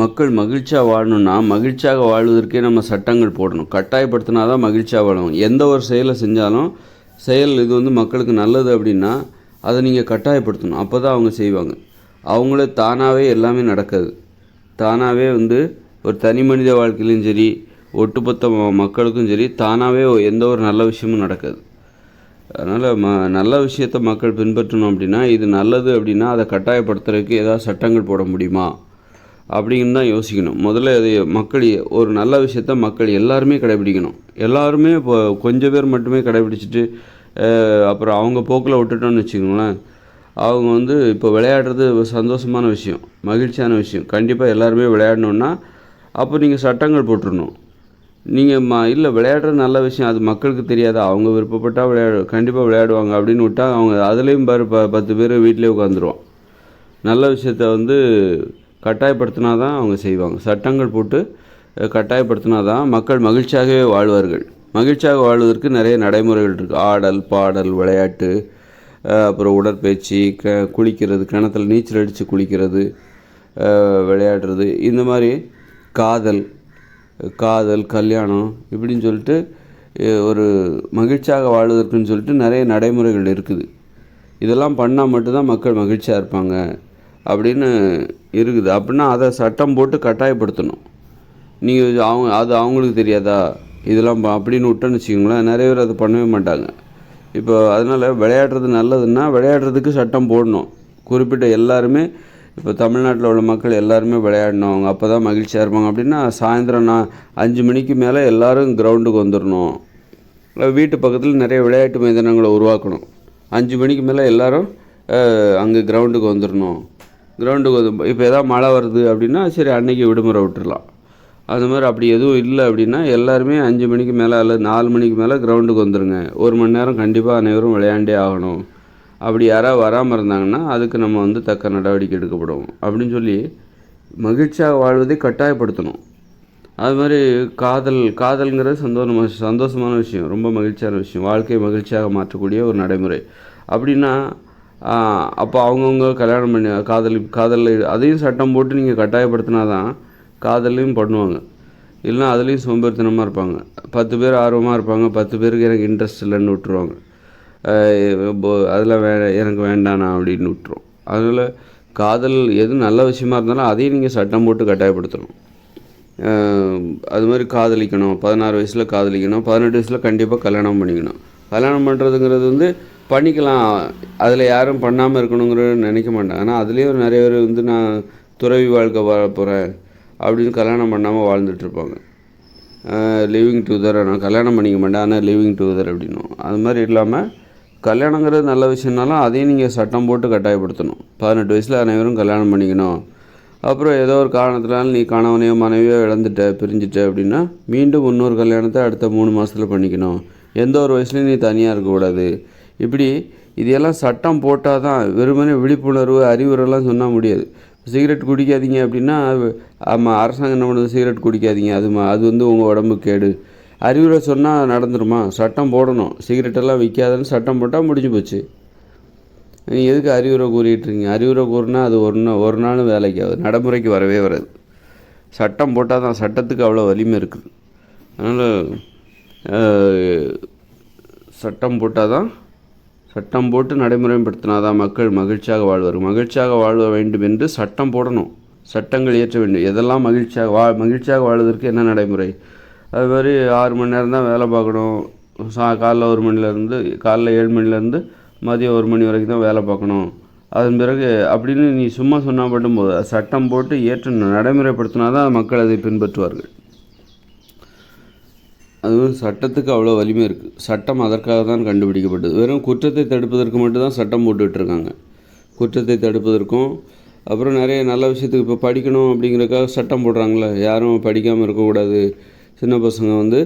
மக்கள் மகிழ்ச்சியாக வாழணும்னா மகிழ்ச்சியாக வாழ்வதற்கே நம்ம சட்டங்கள் போடணும். கட்டாயப்படுத்தினா தான் மகிழ்ச்சியாக வாழணும். எந்த ஒரு செயலை செஞ்சாலும் செயல் இது வந்து மக்களுக்கு நல்லது அப்படின்னா அதை நீங்கள் கட்டாயப்படுத்தணும். அப்போ தான் அவங்க செய்வாங்க. அவங்களே தானாகவே எல்லாமே நடக்காது. தானாகவே வந்து ஒரு தனி மனித வாழ்க்கையிலும் சரி ஒட்டுமொத்த மக்களுக்கும் சரி தானாகவே எந்த ஒரு நல்ல விஷயமும் நடக்காது. அதனால் ம நல்ல விஷயத்த மக்கள் பின்பற்றணும் அப்படின்னா இது நல்லது அப்படின்னா அதை கட்டாயப்படுத்துறதுக்கு ஏதாவது சட்டங்கள் போட முடியுமா? அப்படின்னு தான் யோசிக்கணும். முதல்ல அது மக்கள் ஒரு நல்ல விஷயத்த மக்கள் எல்லாருமே கடைபிடிக்கணும். எல்லாருமே இப்போ கொஞ்சம் பேர் மட்டுமே கடைபிடிச்சிட்டு அப்புறம் அவங்க போக்கில் விட்டுட்டோம்னு வச்சுக்கோங்களேன் அவங்க வந்து இப்போ விளையாடுறது சந்தோஷமான விஷயம் மகிழ்ச்சியான விஷயம். கண்டிப்பாக எல்லாருமே விளையாடணுன்னா அப்போ நீங்கள் சட்டங்கள் போட்டுடணும் நீங்கள் ம இல்லை விளையாடுறது நல்ல விஷயம் அது மக்களுக்கு தெரியாது அவங்க விருப்பப்பட்டால் விளையாடு கண்டிப்பாக விளையாடுவாங்க அப்படின்னு விட்டா அவங்க அதுலேயும் பாரு ப பத்து பேர் வீட்டிலே உட்காந்துருவான் நல்ல விஷயத்த வந்து கட்டாயப்படுத்தினா தான் அவங்க செய்வாங்க. சட்டங்கள் போட்டு கட்டாயப்படுத்தினா தான் மக்கள் மகிழ்ச்சியாகவே வாழ்வார்கள். மகிழ்ச்சியாக வாழ்வதற்கு நிறைய நடைமுறைகள் இருக்குது ஆடல் பாடல் விளையாட்டு அப்புறம் உடற்பயிற்சி க குளிக்கிறது கிணத்துல நீச்சல் அடித்து குளிக்கிறது விளையாடுறது. இந்த மாதிரி காதல் காதல் கல்யாணம் இப்படின்னு சொல்லிட்டு ஒரு மகிழ்ச்சியாக வாழ்வதற்குன்னு சொல்லிட்டு நிறைய நடைமுறைகள் இருக்குது. இதெல்லாம் பண்ணால் மட்டும்தான் மக்கள் மகிழ்ச்சியாக இருப்பாங்க அப்படின்னு இருக்குது. அப்படின்னா அதை சட்டம் போட்டு கட்டாயப்படுத்தணும். நீங்கள் அவங்க அது அவங்களுக்கு தெரியாதா? இதெல்லாம் ப- அப்படின்னு விட்டோன்னு வச்சுக்கோங்களேன் நிறைய பேர் அதை பண்ணவே மாட்டாங்க. இப்போ அதனால் விளையாடுறது நல்லதுன்னா விளையாடுறதுக்கு சட்டம் போடணும். குறிப்பிட்ட எல்லாருமே இப்போ தமிழ்நாட்டில் உள்ள மக்கள் எல்லாருமே விளையாடணும். அவங்க அப்போ தான் மகிழ்ச்சியாக இருப்பாங்க. அப்படின்னா சாயந்தரம் நான் அஞ்சு மணிக்கு மேலே எல்லோரும் கிரவுண்டுக்கு வந்துடணும். வீட்டு பக்கத்தில் நிறைய விளையாட்டு மைதானங்களை உருவாக்கணும். அஞ்சு மணிக்கு மேலே எல்லாரும் அங்கே கிரவுண்டுக்கு வந்துடணும். கிரவுண்டுக்கு வந்து இப்போ எதாவது மழை வருது அப்படின்னா சரி அன்னைக்கு விடுமுறை விட்டுறலாம். அது மாதிரி அப்படி எதுவும் இல்லை அப்படின்னா எல்லாருமே அஞ்சு மணிக்கு மேலே அல்லது நாலு மணிக்கு மேலே கிரவுண்டுக்கு வந்துடுங்க ஒரு மணி நேரம் கண்டிப்பாக அனைவரும் விளையாண்டே ஆகணும். அப்படி யாராவது வராமல் இருந்தாங்கன்னா அதுக்கு நம்ம வந்து தக்க நடவடிக்கை எடுக்கப்படும். அப்படின்னு சொல்லி மகிழ்ச்சியாக வாழ்வதை கட்டாயப்படுத்தணும். அது மாதிரி காதல் காதல்ங்கிறது சந்தோஷமா சந்தோஷமான விஷயம். ரொம்ப மகிழ்ச்சியான விஷயம். வாழ்க்கையை மகிழ்ச்சியாக மாற்றக்கூடிய ஒரு நடைமுறை. அப்படின்னா அப்போ அவங்கவுங்க கல்யாணம் பண்ணி காதலி காதலில் அதையும் சட்டம் போட்டு நீங்கள் கட்டாயப்படுத்தினா தான் காதலையும் பண்ணுவாங்க. இல்லைன்னா அதுலேயும் சோம்பேறித்தனமாக இருப்பாங்க. பத்து பேர் ஆர்வமாக இருப்பாங்க. பத்து பேருக்கு எனக்கு இன்ட்ரெஸ்ட் இல்லைன்னு விட்டுருவாங்க. அதில் வே எனக்கு வேண்டாண்ணா அப்படின்னு விட்டுரும். அதனால் காதல் எது நல்ல விஷயமா இருந்தாலும் அதையும் நீங்கள் சட்டம் போட்டு கட்டாயப்படுத்தணும். அது மாதிரி காதலிக்கணும். பதினாறு வயசில் காதலிக்கணும். பதினெட்டு வயசில் கண்டிப்பாக கல்யாணம் பண்ணிக்கணும். கல்யாணம் பண்ணுறதுங்கிறது வந்து பண்ணிக்கலாம். அதில் யாரும் பண்ணாமல் இருக்கணுங்கிற நினைக்க மாட்டாங்க. ஆனால் அதுலேயும் நிறைய பேர் வந்து நான் துறவி வாழ்க்கை வாழ போகிறேன் அப்படின்னு கல்யாணம் பண்ணாமல் வாழ்ந்துட்டுருப்பாங்க லிவிங் டூதர் நான் கல்யாணம் பண்ணிக்க மாட்டேன். ஆனால் லிவிங் டூதர் அப்படின்னும். அது மாதிரி இல்லாமல் கல்யாணங்கிறது நல்ல விஷயம்னாலும் அதையும் நீங்கள் சட்டம் போட்டு கட்டாயப்படுத்தணும். பதினெட்டு வயசில் அனைவரும் கல்யாணம் பண்ணிக்கணும். அப்புறம் ஏதோ ஒரு காரணத்தினால நீ கணவனையோ மனைவியோ இழந்துட்ட பிரிஞ்சுட்ட அப்படின்னா மீண்டும் இன்னொரு கல்யாணத்தை அடுத்த மூணு மாதத்தில் பண்ணிக்கணும். எந்த ஒரு வயசுலையும் நீ தனியாக இருக்கக்கூடாது இப்படி இதெல்லாம் சட்டம் போட்டால் தான் வெறுமனே விழிப்புணர்வு அறிவுரைலாம் சொன்னால் முடியாது. சிகரெட் குடிக்காதீங்க அப்படின்னா ஆமாம் அரசாங்கம் என்ன பண்ணுது? சிகரெட் குடிக்காதீங்க. அது அது வந்து உங்கள் உடம்பு கேடு. அறிவுரை சொன்னால் நடந்துருமா? சட்டம் போடணும். சிகரெட்டெல்லாம் விற்காதுன்னு சட்டம் போட்டால் முடிஞ்சு போச்சு. நீ எதுக்கு அறிவுரை கூறிட்டு இருக்கீங்க? அறிவுரை கூறினா அது ஒரு நாள் ஒரு நாள் வேலைக்கு ஆகுது. நடைமுறைக்கு வரவே வராது. சட்டம் போட்டால் தான் சட்டத்துக்கு அவ்வளோ வலிமை இருக்குது. அதனால் சட்டம் போட்டால் தான் சட்டம் போட்டு நடைமுறைப்படுத்தினா தான் மக்கள் மகிழ்ச்சியாக வாழ்வார் மகிழ்ச்சியாக வாழ வேண்டும் என்று சட்டம் போடணும். சட்டங்கள் இயற்ற வேண்டும். எதெல்லாம் மகிழ்ச்சியாக வா மகிழ்ச்சியாக வாழ்வதற்கு என்ன நடைமுறை? அது மாதிரி ஆறு மணி நேரம் தான் வேலை பார்க்கணும். சா காலைல ஒரு மணிலேருந்து காலைல ஏழு மணிலேருந்து மதியம் ஒரு மணி வரைக்கும் தான் வேலை பார்க்கணும். அதன் பிறகு அப்படின்னு நீ சும்மா சொன்னால் மட்டும் போது சட்டம் போட்டு ஏற்ற நடைமுறைப்படுத்தினா தான் மக்கள் அதை பின்பற்றுவார்கள். அதுவும் சட்டத்துக்கு அவ்வளோ வலிமை இருக்குது சட்டம் அதற்காக தான் கண்டுபிடிக்கப்பட்டது. வெறும் குற்றத்தை தடுப்பதற்கு மட்டும்தான் சட்டம் போட்டுட்ருக்காங்க. குற்றத்தை தடுப்பதற்கும் அப்புறம் நிறைய நல்ல விஷயத்துக்கு இப்போ படிக்கணும் அப்படிங்கிறதுக்காக சட்டம் போடுறாங்களே. யாரும் படிக்காமல் இருக்கக்கூடாது. சின்ன பசங்க வந்து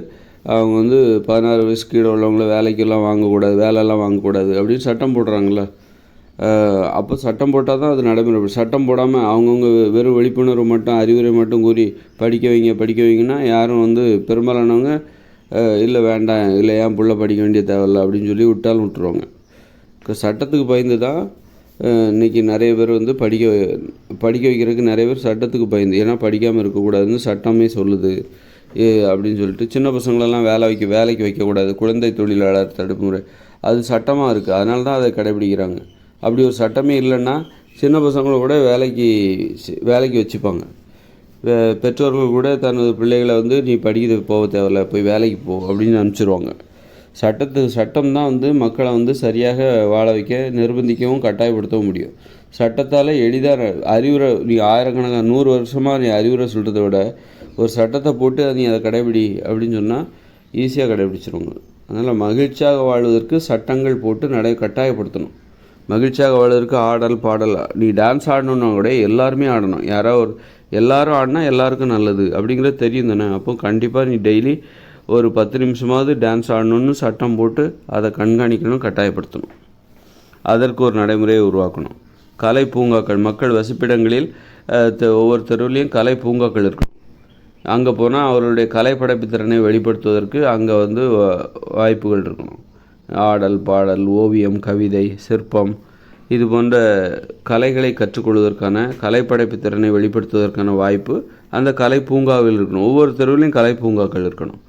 அவங்க வந்து பதினாறு வயசு கீழே உள்ளவங்கள வேலைக்கெல்லாம் வாங்கக்கூடாது வேலையெல்லாம் வாங்கக்கூடாது அப்படின்னு சட்டம் போடுறாங்களே. அப்போ சட்டம் போட்டால் தான் அது நடைமுறை சட்டம் போடாமல் அவங்கவுங்க வெறும் விழிப்புணர்வு மட்டும் அறிவுரை மட்டும் கூறி படிக்க வைங்க படிக்க வைங்கன்னா யாரும் வந்து பெரும்பாலானவங்க இல்லை வேண்டாம். இல்லை ஏன் பிள்ளை படிக்க வேண்டிய தேவையில்ல? அப்படின்னு சொல்லி விட்டாலும் விட்டுருவாங்க. இப்போ சட்டத்துக்கு பயந்து தான் இன்றைக்கி இன்னைக்கு நிறைய பேர் வந்து படிக்க படிக்க வைக்கிறதுக்கு நிறைய பேர் சட்டத்துக்கு பயந்து ஏன்னா படிக்காமல் இருக்கக்கூடாதுன்னு சட்டமே சொல்லுது. ஏ அப்படின்னு சொல்லிட்டு சின்ன பசங்களெல்லாம் வேலை வைக்க வேலைக்கு வைக்கக்கூடாது குழந்தை தொழிலாளர் தடுப்பு முறை. அது சட்டமாக இருக்குது அதனால தான் அதை கடைபிடிக்கிறாங்க. அப்படி ஒரு சட்டமே இல்லைன்னா சின்ன பசங்களை கூட வேலைக்கு வேலைக்கு வச்சுப்பாங்க. பெற்றோர்கள் கூட தனது பிள்ளைகளை வந்து நீ படிக்க போக தேவையில்ல போய் வேலைக்கு போ அப்படின்னு அனுப்பிச்சிருவாங்க சட்டத்து சட்டம் தான் வந்து மக்களை வந்து சரியாக வாழ வைக்க நிர்பந்திக்கவும் கட்டாயப்படுத்தவும் முடியும். சட்டத்தால் எளிதாக அறிவுரை நீ ஆயிரக்கணக்கான நூறு வருஷமாக நீ அறிவுரை சொல்கிறத விட ஒரு சட்டத்தை போட்டு நீ அதை கடைபிடி அப்படின்னு சொன்னால் ஈஸியாக கடைபிடிச்சிருவாங்க. அதனால் மகிழ்ச்சியாக வாழ்வதற்கு சட்டங்கள் போட்டு நடை கட்டாயப்படுத்தணும். மகிழ்ச்சியாக வாழ்வதற்கு ஆடல் பாடல் நீ டான்ஸ் ஆடணுன்னா கூட எல்லாருமே ஆடணும். யாராவது ஒரு எல்லாரும் ஆடினா எல்லாருக்கும் நல்லது அப்படிங்கிறது தெரியும் தானே? அப்போ கண்டிப்பாக நீ டெய்லி ஒரு பத்து நிமிஷமாவது டான்ஸ் ஆடணும்னு சட்டம் போட்டு அதை கண்காணிக்கணும் கட்டாயப்படுத்தணும். அதற்கு ஒரு நடைமுறையை உருவாக்கணும். கலை பூங்காக்கள் மக்கள் வசிப்பிடங்களில் ஒவ்வொரு தெருவிலையும் கலை பூங்காக்கள் இருக்கணும். அங்கே போனால் அவருடைய கலை படைப்பு திறனை வெளிப்படுத்துவதற்கு அங்கே வந்து வா- வாய்ப்புகள் இருக்கணும். ஆடல் பாடல் ஓவியம் கவிதை சிற்பம் இது போன்ற கலைகளை கற்றுக்கொள்வதற்கான கலைப்படைப்பு திறனை வெளிப்படுத்துவதற்கான வாய்ப்பு அந்த கலை பூங்காவில் இருக்கணும். ஒவ்வொரு தெருவிலையும் கலை பூங்காக்கள் இருக்கணும்.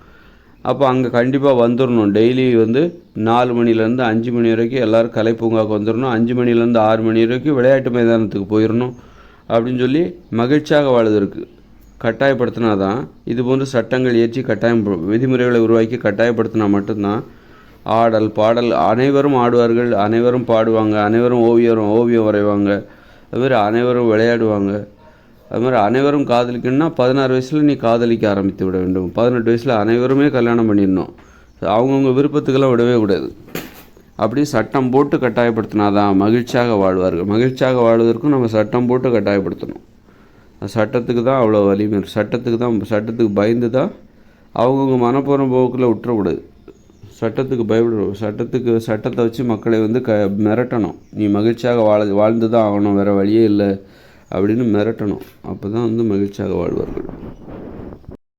அப்போ அங்கே கண்டிப்பாக வந்துடணும் டெய்லி வந்து நாலு மணிலேருந்து அஞ்சு மணி வரைக்கும் எல்லோரும் கலை பூங்காவுக்கு வந்துடணும் அஞ்சு மணிலேருந்து ஆறு மணி வரைக்கும் விளையாட்டு மைதானத்துக்கு போயிடணும் அப்படின்னு சொல்லி மகிழ்ச்சியாக வாழ்வதற்கு கட்டாயப்படுத்தினா தான் இது போன்ற சட்டங்கள் இயற்றி கட்டாயம் விதிமுறைகளை உருவாக்கி கட்டாயப்படுத்தினா மட்டும்தான் ஆடல் பாடல் அனைவரும் ஆடுவார்கள் அனைவரும் பாடுவாங்க அனைவரும் ஓவியம் ஓவியம் வரைவாங்க. அதுமாதிரி அனைவரும் விளையாடுவாங்க. அது மாதிரி அனைவரும் காதலிக்கணும்னா பதினாறு வயசில் நீ காதலிக்க ஆரம்பித்து விட வேண்டும். பதினெட்டு வயசில் அனைவருமே கல்யாணம் பண்ணிடணும். அவங்கவுங்க விருப்பத்துக்கெல்லாம் விடவே கூடாது. அப்படி சட்டம் போட்டு கட்டாயப்படுத்தினாதான் மகிழ்ச்சியாக வாழ்வார்கள். மகிழ்ச்சியாக வாழ்வதற்கும் நம்ம சட்டம் போட்டு கட்டாயப்படுத்தணும். சட்டத்துக்கு தான் அவ்வளோ வலிமை சட்டத்துக்கு தான் சட்டத்துக்கு பயந்து தான் அவங்கவுங்க மனப்போகிற போக்கில் விட்டுறக்கூடாது சட்டத்துக்கு பயப்பட சட்டத்துக்கு சட்டத்தை வச்சு மக்களை வந்து க மிரட்டணும். நீ மகிழ்ச்சியாக வாழ வாழ்ந்து தான் ஆகணும் வேறு வழியே இல்லை அப்படின்னு மிரட்டணும். அப்போ தான் வந்து மகிழ்ச்சியாக வாழ்வார்கள்.